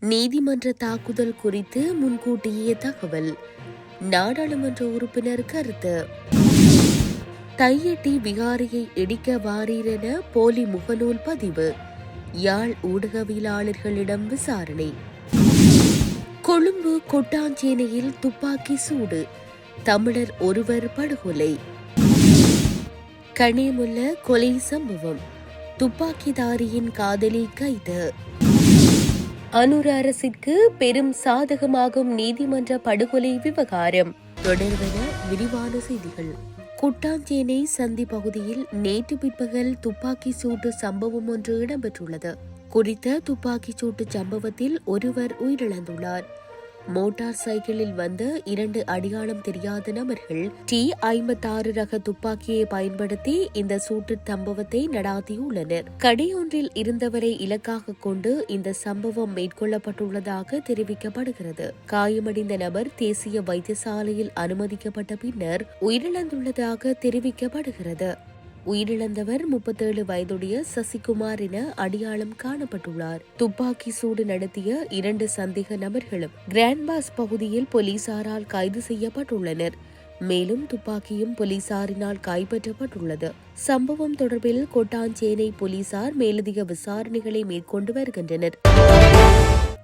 நீதிமன்ற தாக்குதல் குறித்து முன்கூட்டியே தகவல். நாடாளுமன்ற உறுப்பினர் கருத்து. தையட்டி விகாரியை இடிக்க வாரீரென போலி முகநூல் பதிவு. யாழ் ஊடகவியலாளர்களிடம் விசாரணை. கொழும்பு கொட்டாஞ்சேனையில் துப்பாக்கி சூடு. தமிழர் ஒருவர் படுகொலை. கணேமுல்ல கொலை சம்பவம். துப்பாக்கிதாரியின் காதலி கைது. அனுர அரசிற்கு பெரும் சாதகமாகும் நீதிமன்ற படுகொலை விவகாரம். தொடர்வென விரிவான செய்திகள். குட்டாஞ்சேனை சந்தி பகுதியில் நேற்று பிற்பகல் துப்பாக்கி சூட்டு சம்பவம் ஒன்று இடம்பெற்றுள்ளது. குறித்த துப்பாக்கி சூட்டு சம்பவத்தில் ஒருவர் உயிரிழந்துள்ளார். மோட்டார் சைக்கிளில் வந்த இரண்டு அடையாளம் தெரியாத நபர்கள் டி ஐம்பத்தாறு ரக துப்பாக்கியை பயன்படுத்தி இந்த சூட்டு சம்பவத்தை நடாத்தியுள்ளனர். கடையொன்றில் இருந்தவரை இலக்காக கொண்டு இந்த சம்பவம் மேற்கொள்ளப்பட்டுள்ளதாக தெரிவிக்கப்படுகிறது. காயமடைந்த நபர் தேசிய வைத்தியசாலையில் அனுமதிக்கப்பட்ட பின்னர் உயிரிழந்துள்ளதாக தெரிவிக்கப்படுகிறது. உயிரிழந்தவர் முப்பத்தேழு வயதுடைய சசிகுமார் என அடையாளம் காணப்பட்டுள்ளார். துப்பாக்கி சூடு நடத்திய இரண்டு சந்தேக நபர்களும் கிராண்ட்பாஸ் பகுதியில் போலீசாரால் கைது செய்யப்பட்டுள்ளனர். மேலும் துப்பாக்கியும் போலீசாரினால் கைப்பற்றப்பட்டுள்ளது. சம்பவம் தொடர்பில் கொட்டாஞ்சேனை போலீசார் மேலதிக விசாரணைகளை மேற்கொண்டு வருகின்றனர்.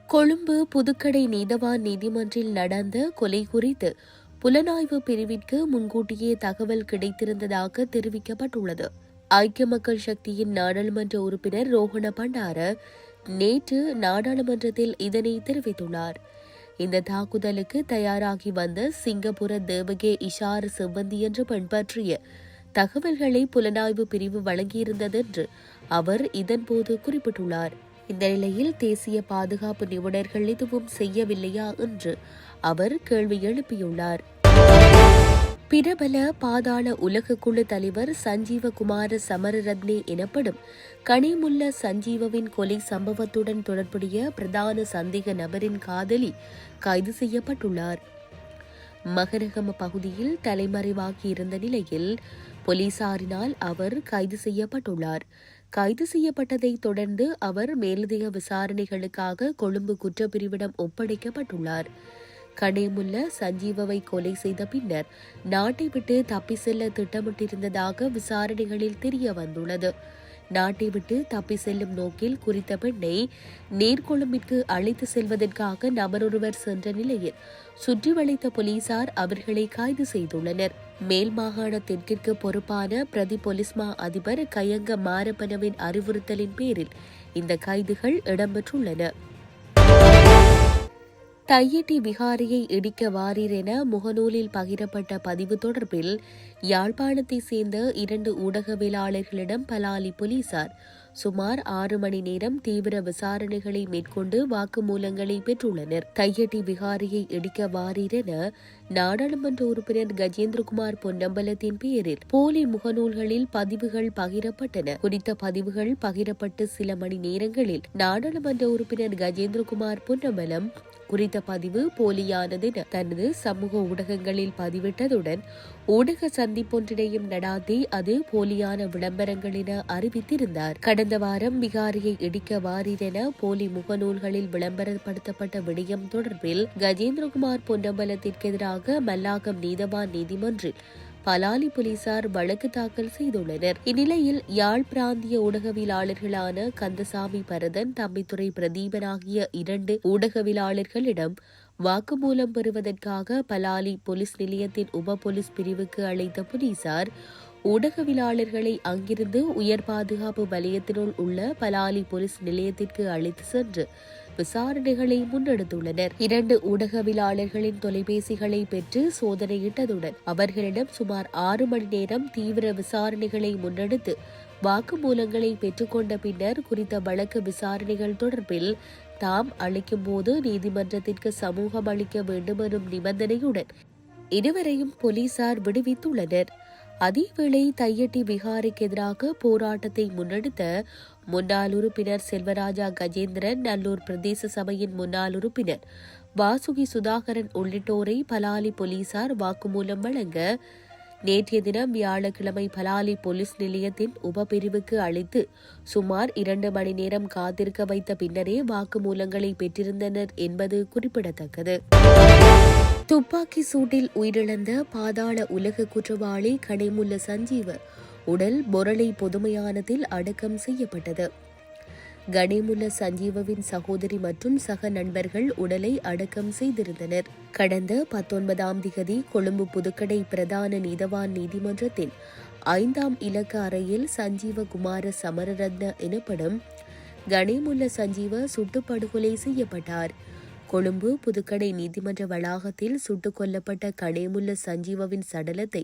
கொழும்பு புதுக்கடை நீதவான் நீதிமன்றில் நடந்த கொலை குறித்து புலனாய்வு பிரிவிற்கு முன்கூட்டியே தகவல் கிடைத்திருந்ததாக தெரிவிக்கப்பட்டுள்ளது. ஐக்கிய மக்கள் சக்தியின் நாடாளுமன்ற உறுப்பினர் ரோஹண பண்டார நேற்று நாடாளுமன்றத்தில் இதனை தெரிவித்துள்ளார். இந்த தாக்குதலுக்கு தயாராகி வந்த சிங்கப்பூர தேவகே இஷார் செவ்வந்தி என்ற பெண் பற்றிய தகவல்களை புலனாய்வு பிரிவு வழங்கியிருந்தது என்று அவர் இதன்போது குறிப்பிட்டுள்ளார். இந்த நிலையில் தேசிய பாதுகாப்பு நிபுணர்கள் எதுவும் செய்யவில்லையா என்று அவர் கேள்வி எழுப்பியுள்ளார். பிரபல பாதாள உலக குழு தலைவர் சஞ்சீவகுமார சமரரத்னே எனப்படும் கனிமுல்ல சஞ்சீவவின் கொலை சம்பவத்துடன் தொடர்புடைய பிரதான சந்தேக நபரின் காதலி கைது செய்யப்பட்டுள்ளார். மகரகம பகுதியில் தலைமறைவாகி இருந்த நிலையில் போலீசாரினால் அவர் கைது செய்யப்பட்டுள்ளார். கைது செய்யப்பட்டதைத் தொடர்ந்து அவர் மேலதிக விசாரணைகளுக்காக கொழும்பு குற்றப்பிரிவிடம் ஒப்படைக்கப்பட்டுள்ளார். கனேமுல்ல சஞ்சீவவை கொலை செய்த பின்னர் நாட்டை விட்டு தப்பி செல்ல திட்டமிட்டிருந்ததாக விசாரணைகளில் தெரிய வந்துள்ளது. நாட்டை விட்டு தப்பி செல்லும் நோக்கில் குறித்த பெண்ணை நீர்கொழும்பிற்கு அழைத்து செல்வதற்காக நபரொருவர் சென்ற நிலையில் சுற்றி வளைத்த போலீசார் அவர்களை கைது செய்துள்ளனர். மேல் மாகாண தெற்கிற்கு பொறுப்பான பிரதி பொலிஸ்மா அதிபர் கயங்க மாரப்பனவின் அறிவுறுத்தலின் பேரில் இந்த கைதுகள் இடம்பெற்றுள்ளன. தையட்டி விகாரியை இடிக்க வாரீர் என முகநூலில் பகிரப்பட்ட பதிவு தொடர்பில் யாழ்ப்பாணத்தை சேர்ந்த இரண்டு ஊடகவியலாளர்களிடம் பலாலி போலீசார் சுமார் ஆறு மணி நேரம் தீவிர விசாரணைகளை மேற்கொண்டு வாக்குமூலங்களை பெற்றுள்ளனர். தையட்டி விகாரியை இடிக்க வாரீர் என நாடாளுமன்ற உறுப்பினர் கஜேந்திரகுமார் பொன்னம்பலத்தின் பெயரில் போலி முகநூல்களில் பதிவுகள் பகிரப்பட்டன. குறித்த பதிவுகள் பகிரப்பட்டு சில மணி நேரங்களில் நாடாளுமன்ற உறுப்பினர் கஜேந்திரகுமார் பொன்னம்பலம் குறித்த பதிவு போலியானது தனது சமூக ஊடகங்களில் பதிவிட்டதுடன் ஊடக சந்திப்பொன்றினையும் நடாத்தி அது போலியான விளம்பரங்கள் என அறிவித்திருந்தார். கடந்த வாரம் பிகாரியை இடிக்க வாரீர் போலி முகநூல்களில் விளம்பரப்படுத்தப்பட்ட விடயம் தொடர்பில் கஜேந்திரகுமார் பொன்னம்பலத்திற்கு எதிராக மல்லாகம் நீதவான் நீதிமன்றில் பலாலி போலீசார் வழக்கு தாக்கல் செய்துள்ளனர். இந்நிலையில் யாழ் பிராந்திய ஊடகவியலாளர்களான கந்தசாமி பரதன் தம்பித்துறை பிரதீபன் ஆகிய இரண்டு ஊடகவியலாளர்களிடம் வாக்குமூலம் பெறுவதற்காக பலாலி போலீஸ் நிலையத்தின் உப போலீஸ் பிரிவுக்கு அழைத்த போலீசார் ஊடகவியலாளர்களை அங்கிருந்து உயர் பாதுகாப்பு வலயத்தினுள் உள்ள பலாலி போலீஸ் நிலையத்திற்கு அழைத்து சென்று விசாரணைகளை முன்னெடுத்துள்ளனர். இரண்டு ஊடகவியலாளர்களின் தொலைபேசிகளை பெற்று சோதனையிட்டதுடன் அவர்களிடம் சுமார் ஆறு மணி நேரம் தீவிர விசாரணைகளை முன்னெடுத்து வாக்குமூலங்களை பெற்றுக்கொண்ட பின்னர் குறித்த வழக்கு விசாரணைகள் தொடர்பில் தாம் அளிக்கும் போது நீதிமன்றத்திற்கு சமூகம் அளிக்க வேண்டும் எனும் நிபந்தனையுடன் இருவரையும் போலீசார் விடுவித்துள்ளனர். அதேவேளை தையட்டி விகாருக்கு எதிராக போராட்டத்தை முன்னெடுத்த முன்னாள் உறுப்பினர் செல்வராஜா கஜேந்திரன் நல்லூர் பிரதேச சபையின் முன்னாள் உறுப்பினர் வாசுகி சுதாகரன் உள்ளிட்டோரை பலாலி போலீசார் வாக்குமூலம் வழங்க நேற்றைய தினம் வியாழக்கிழமை பலாலி போலீஸ் நிலையத்தின் உபபிரிவுக்கு அளித்து சுமார் இரண்டு மணி நேரம் காத்திருக்க வைத்த பின்னரே வாக்குமூலங்களை பெற்றிருந்தனர் என்பது குறிப்பிடத்தக்கது. துப்பாக்கி சூட்டில் உயிரிழந்த பாதாள உலக குற்றவாளி கடைமுல்ல சஞ்சீவர் உடல் பொருளை பொதுமையானதில் அடக்கம் செய்யப்பட்டது. கணேமுல்ல சஞ்சீவவின் சகோதரி மற்றும் சக நண்பர்கள் உடலை அடக்கம் செய்திருந்தனர். கடந்த பத்தொன்பதாம் திகதி கொழும்பு புதுக்கடை பிரதான நீதவான் நீதிமன்றத்தின் ஐந்தாம் இலக்க அறையில் சஞ்சீவ குமார சமரரத்ன எனப்படும் கணேமுல்ல சஞ்சீவ சுட்டுப்படுகொலை செய்யப்பட்டார். கொழும்பு புதுக்கடை நீதிமன்ற வளாகத்தில் சுட்டுக் கொல்லப்பட்ட கணேமுல்ல சஞ்சீவவின் சடலத்தை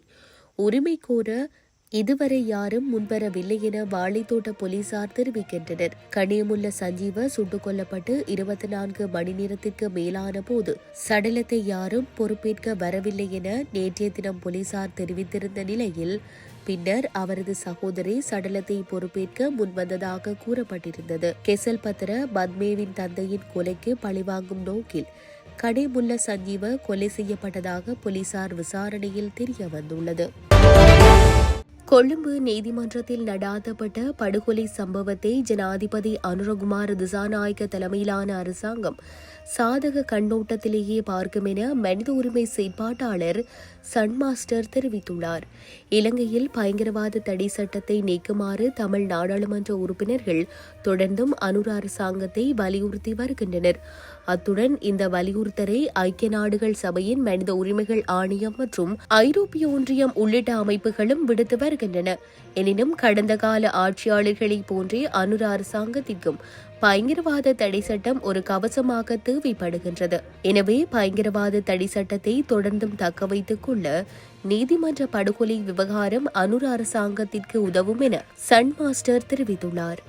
உரிமை கோர இதுவரை யாரும் முன்வரவில்லை என வாழைத்தோட்ட போலீசார் தெரிவிக்கின்றனர். கனியமுள்ள சஞ்சீவ சுட்டுக் கொல்லப்பட்டு இருபத்தி நான்கு மணி நேரத்திற்கு மேலான போது சடலத்தை யாரும் பொறுப்பேற்க வரவில்லை என நேற்றைய தினம் போலீசார் தெரிவித்திருந்த நிலையில் பின்னர் அவரது சகோதரி சடலத்தை பொறுப்பேற்க முன்வந்ததாக கூறப்பட்டிருந்தது. கெசல் பத்திர பத்மேவின் தந்தையின் கொலைக்கு பழிவாங்கும் நோக்கில் கனிமுல்ல சஞ்சீவ கொலை செய்யப்பட்டதாக போலீசார் விசாரணையில் தெரிய வந்துள்ளது கொழும்பு நீதிமன்றத்தில் நடாத்தப்பட்ட படுகொலை சம்பவத்தை ஜனாதிபதி அனுரகுமார் திசாநாயக்க தலைமையிலான அரசாங்கம் சாதக கண்ணோட்டத்திலேயே பார்க்கும் என மனித உரிமை செயற்பாட்டாளர் சன்மாஸ்டர் தெரிவித்துள்ளார். இலங்கையில் பயங்கரவாத தடை சட்டத்தை நீக்குமாறு தமிழ் நாடாளுமன்ற உறுப்பினர்கள் தொடர்ந்தும் அனுர அரசாங்கத்தை வலியுறுத்தி வருகின்றனர். அத்துடன் இந்த வலியுறுத்தலை ஐக்கிய நாடுகள் சபையின் மனித உரிமைகள் ஆணையம் மற்றும் ஐரோப்பிய ஒன்றியம் உள்ளிட்ட அமைப்புகளும் விடுத்து வருகின்றன. எனினும் கடந்த கால ஆட்சியாளர்களைப் போன்றே அனுர அரசாங்கத்திற்கும் பயங்கரவாத தடை சட்டம் ஒரு கவசமாக தேவைப்படுகின்றது. எனவே பயங்கரவாத தடை சட்டத்தை தொடர்ந்தும் தக்க வைத்துக் கொள்ள நீதிமன்ற படுகொலை விவகாரம் அனுர அரசாங்கத்திற்கு உதவும் என சன் மாஸ்டர் தெரிவித்துள்ளார்.